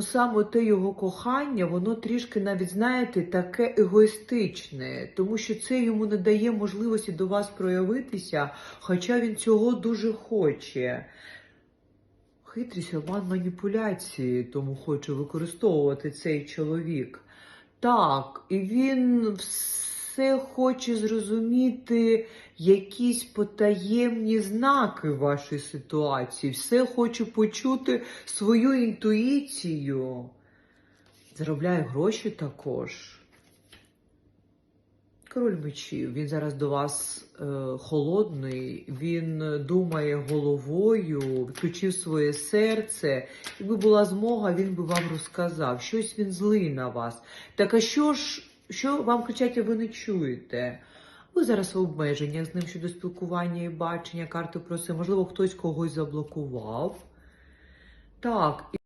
Саме те його кохання, воно трішки навіть, знаєте, таке егоїстичне, тому що це йому не дає можливості до вас проявитися, хоча він цього дуже хоче. Хитрість, обман, маніпуляції, тому хоче використовувати цей чоловік. Так, і він все хоче зрозуміти якісь потаємні знаки в вашій ситуації, все хоче почути свою інтуїцію. Заробляє гроші також. Король мечів, він зараз до вас е, холодний, він думає головою, відключив своє серце. Якби була змога, він би вам розказав. Щось він злий на вас. Так а що ж, що вам кричать, а ви не чуєте? Ви зараз в обмеженнях з ним щодо спілкування і бачення, карти проси. Можливо, хтось когось заблокував. Так,